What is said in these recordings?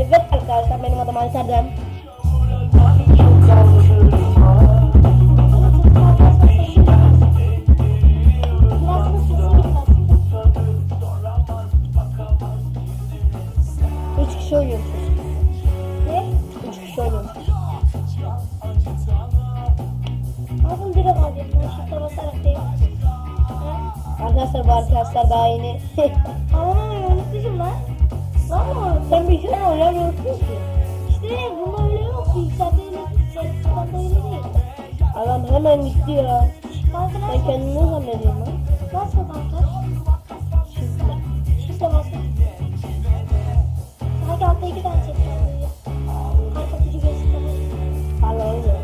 Evet arkadaşlar benim adım Ali Serdem. Üç kişi oynuyormuşuz. Ne? Üç kişi oynuyormuşuz. Nasıl direkt alacağım? Ben şifre basarak değil. Arkadaşlar bu arkadaşlar daha yeni. Ama unutmuşum lan. Mı? Sen bir kere oynamıyorsun ki. İşte bunda öyle yok ki. İçeride öyle şey, bunda öyle değil. Adam hemen gitti ya. Kanka Sen nasıl? kendini ne zannediyorsun lan? Nasıl kanka? Şifre. Şifre basma. Sanki altta iki tane. Arkadaşı göstereyim. Allah öyle.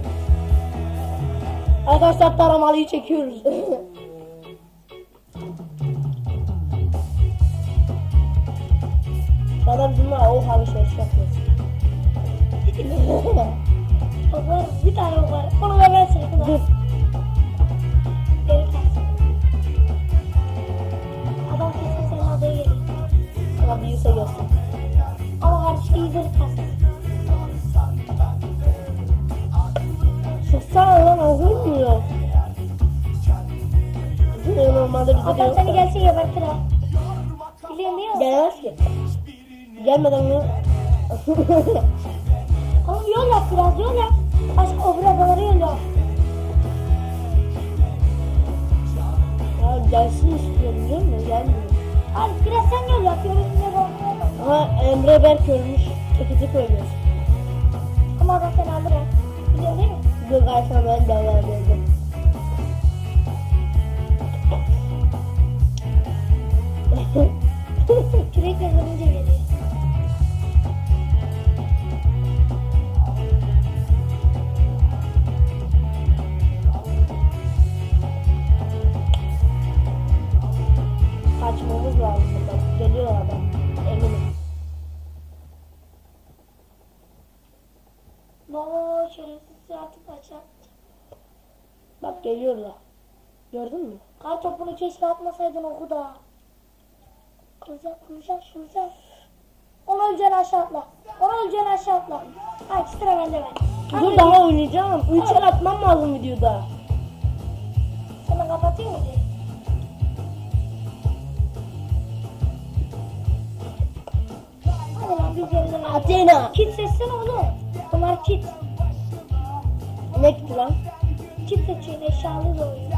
Arkadaşlar taramalıyı çekiyoruz. Sana bizimle o alışveriş yapıyoruz. Ok var. Bir tane ok var. Onu da ben. Dur. Geri kalsın. Adam kesin senin adaya geliyor. Ama büyüse göster. Ama kardeşi iyidir kalsın. Çıksana lan. Bizim normalde bize Adam diyor. seni gelse gebertir ha. Biliyorsun değil mi? Gelmez ki. Gelmeden mi? Oğlum yol yap biraz yol yap. Başka öbür adalara yol yap. ya gelsin istiyorum biliyor musun? Gelmiyor. Hadi biraz sen yol yap. Üstüne. Ama Emre Berk ölmüş. Tek ölüyoruz. Ama adam seni alır ha. Biliyorsun değil mi? Bu karşıma ben devam edeceğim. Artık açar. Bak geliyorlar. Gördün mü? Kar topunu keşke atmasaydın oku da. Kıracak, kıracak, kıracak. Onu öleceğin aşağı atla. Onu öleceğin aşağı atla. Ha ekstra bende ben. Dur daha oynayacağım. Üç el atmam lazım videoda. Sana kapatayım mı? Hadi lan ver. Athena. Kit seçsene oğlum. Bunlar kit. Ne gitti lan? Kit seçiyor eşyalı oyun.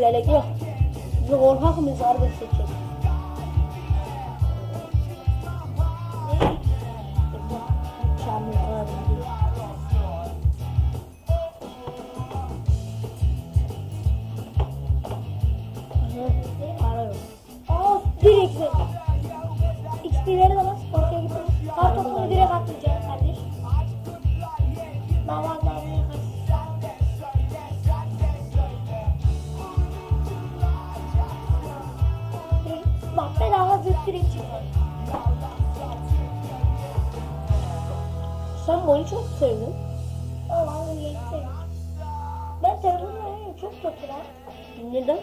Lelek yok. Biz korkak mıyız? Bu oyunu çok sevdin. Allah'ım yetsin. Ben oynuyorum çok kötü lan. Neden?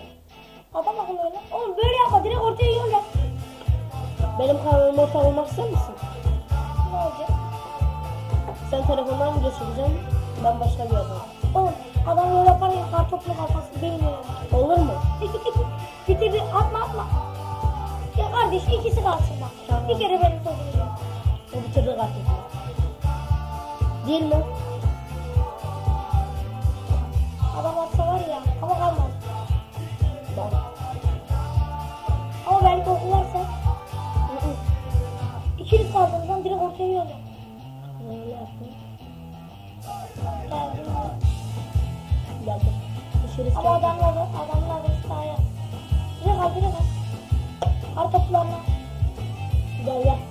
Adam akıllı oyna. Oğlum böyle yapma direkt ortaya yol yap. Benim kanalıma olmak ister misin? Ne olacak? Sen telefondan mı geçireceksin? Ben başka bir adamım. Oğlum adam yol yapar ya kar toplu kafası değmiyor. Olur mu? Bitirdi atma atma. Ya kardeş ikisi kalsın bak. Tamam. Bir kere benim sözüm. O bitirdi zaten. Değil mi? Adam atsa var ya ama kalmaz. Ben. Ama belki okurlarsa ikili kaldığımızdan direkt ortaya yol yap. Öyle yaptım. Geldim. Geldim. Dışarı Ama adamlar da adamlar da sahaya. Direkt al direkt al. Kar toplarına. Gel gel.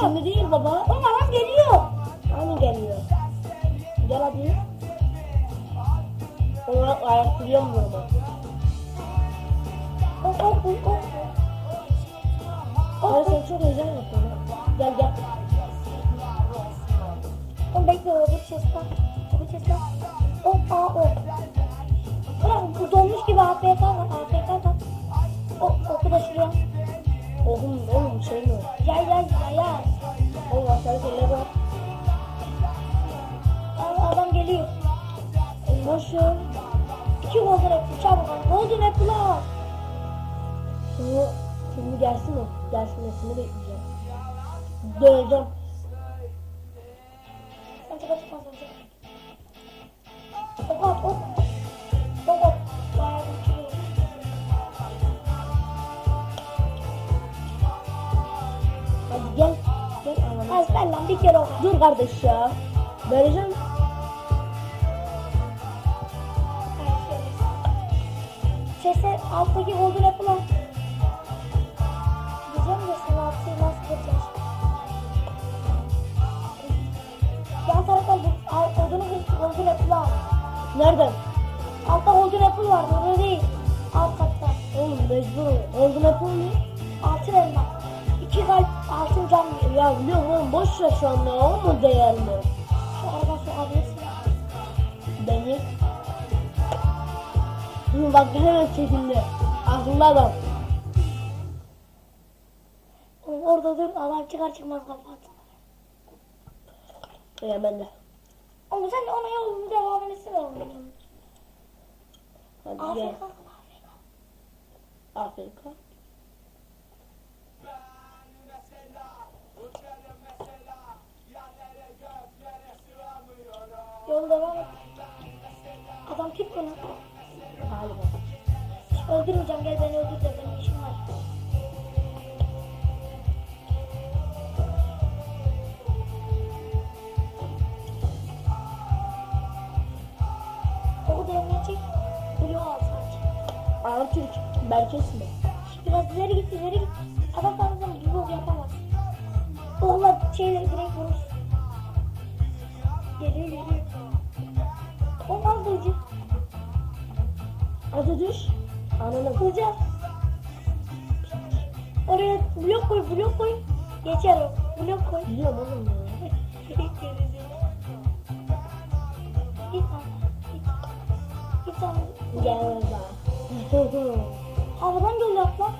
Şimdi değil baba. Oğlum adam geliyor. Hani geliyor? Gel hadi. Ona ayak biliyor mu bunu? Ok ok ok ok. Hayır sen çok heyecan yapıyorsun. Gel gel. Oğlum bekle o bir chest var. Bir chest var. Ok aa ok. Ulan bu donmuş gibi AFK var. Şimdi, şimdi gelsin o. Gelsinmesini bekleyeceğim. Döneceğim. Çıkar çıkmaz önce. Ok at ok. Ok at. Hadi gel. Gel anam. Az ver lan bir kere ok. Dur kardeş ya. Vereceğim. Sese alttaki golden apple'a Yan taraftan bu al- odunu golden apple'a al. Nereden? Altta golden apple var, burada değil. Alt katta. Oğlum mecbur ol. Oldu ne mi? Altın elma. İki kalp altın cam. Ya biliyorum oğlum boş ver şu an ya. O mu değerli? Şu aradan sokabilirsin. Beni. Hı, bak hemen çekildi. Aklında adam. Orada dur, adam çıkar çıkmaz kapat. Ya ben de. Oğlum sen ona yolunu devam etsene oğlum. Hadi gel. Afrika. Afrika. Yol devam et. Adam tut bunu. Öldürmeyeceğim gel beni öldür de benim işim var. Sadece. Artürk. Berkes mi? Biraz ileri git ileri git. Adam tanıdığım gibi ok yapamaz. Okla şeyleri direkt vurur. Geliyor geliyor. Olmaz dövücü. Hadi düş. Ananı. Kılacağız. Oraya blok koy, blok koy. Geçer o. Blok koy. Biliyorum oğlum ya. Git lan. Git. Git lan. Gel daha. Havadan göl yap lan.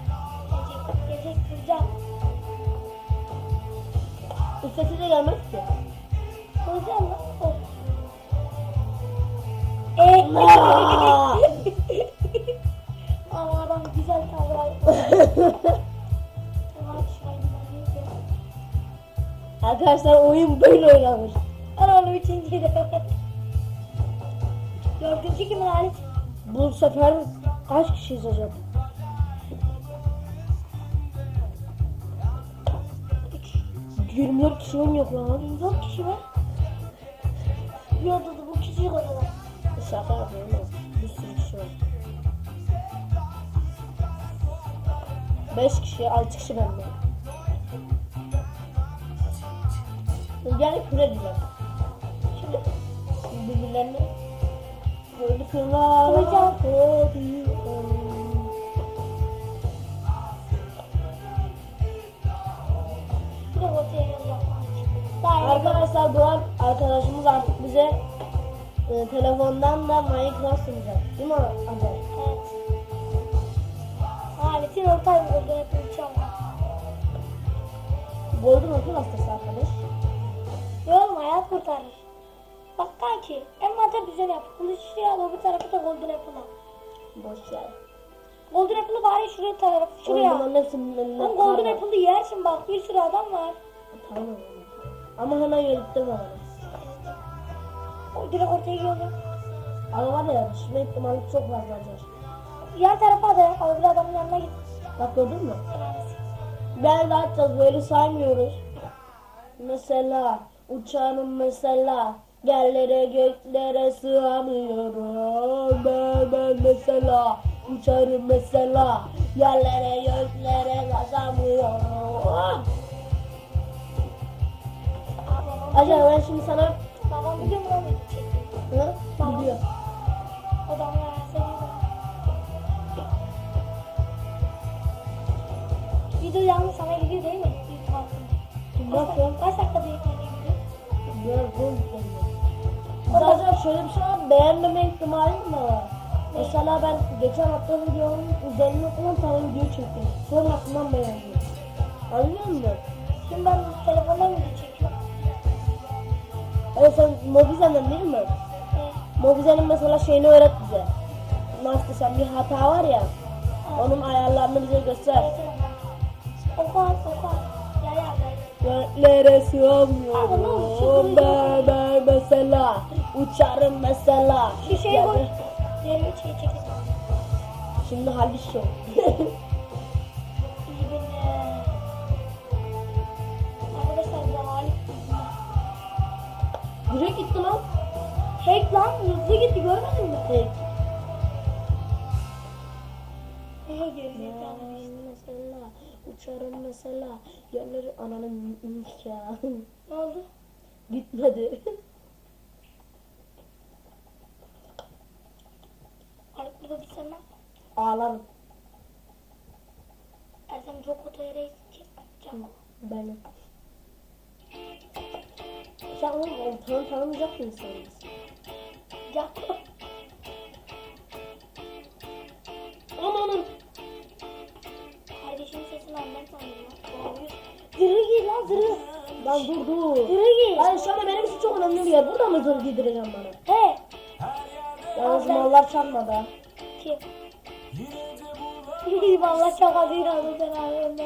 Gelecek, gelecek, kıracağım. Üstesi de gelmez ki. Kıracağım lan. Of. Eee. Ama adam güzel yiyeceğim. Arkadaşlar oyun böyle oynanır. Ben onu üçüncü de. Dördüncü kimin Halit? Bu sefer kaç kişiyiz acaba? Üç. 24 kişi yok lan. Dört kişi var. Yok dedi bu küçük odada. Şaka yapıyorum. Bir sürü kişi var. 5 kişi, 6 kişi bende. Küre diyor. Şimdi Birbirlerine böyle kırar. Hocam. bir Arkadaşlar Doğan arkadaşımız artık bize e, telefondan da Minecraft sunacak. Değil mi Azer? Evet. Halit'in orta yolda yapacağım. Golden okul hastası arkadaş. Yol hayat kurtarır. Bak kanki envanter düzen yap. Kılıçlı al öbür tarafı da golden apple'a. Boş yer. Golden apple'ı bari şuraya taraf. Şuraya. Şuraya. Bunların hepsinin önüne Oğlum golden apple'ı yersin bak bir sürü adam var. Tamam. Ama hemen yürüttüm onu. O direkt ortaya yolu. Ama var ya düşme ihtimali çok fazla Azer. Yan tarafa da yap. Öbür adamın yanına git. Bak gördün mü? Ben atacağız böyle saymıyoruz. Mesela uçağım mesela yerlere göklere sığamıyorum. Ben, ben mesela uçarım mesela yerlere göklere kazamıyorum. Babam, Acaba ben şimdi sana babam biliyor mu onu çekti? Hı? Biliyor. Adamlar seviyor. Video yalnız sana gidiyor değil mi? Bakın. Kaç dakika yayınlanıyor video? Gördüm Zaten şöyle bir şey var, beğenmeme ihtimalim de var. Mesela ben geçen hafta videonun üzerine 10 tane video çektim. Sonra aklımdan beğendim. Anlıyor musun? Mobizen'den değil mi? Ee, Mobizen'in mesela şeyini öğret bize. Nasıl desem bir hata var ya. Onun ayarlarını bize göster. Oku at oku at. Göklere sığamıyorum ben, ben mesela Uçarım mesela Şu şeyi Ya koy. da- Diğerini şey çekil. Şimdi Halis Show İyi gitti lan Hack lan hızlı gitti görmedin mi? Tek Aha gerizekalı işte. mesela Uçarım mesela Yerleri ananın ya Ne oldu? Gitmedi Alıp burada lan. Ağlarım Ersem çok kötü yere keseceğim. benim Sen onun ortağını tanımayacak mısın? Ya. Amanın Kardeşimin sesini annem lan. Zırhı giy lan zırhı. Lan dur dur Zırhı giy. Lan şu anda benim için çok önemli bir yer Burada mı zırh giydireceğim bana? He. Yalnız mallar çalmadı. Kim? Vallahi şaka değil ben abi.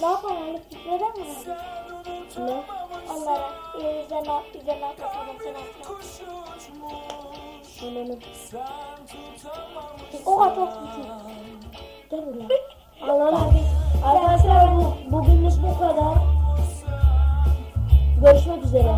Ne yapalım gitmeden mi? Ne? Onlara üzerine at, üzerine atlasadım sen atla. Ananı. O at at bütün. Gel buraya. Allah'ım. Arkadaşlar bu, bugünlük bu kadar. Görüşmek üzere.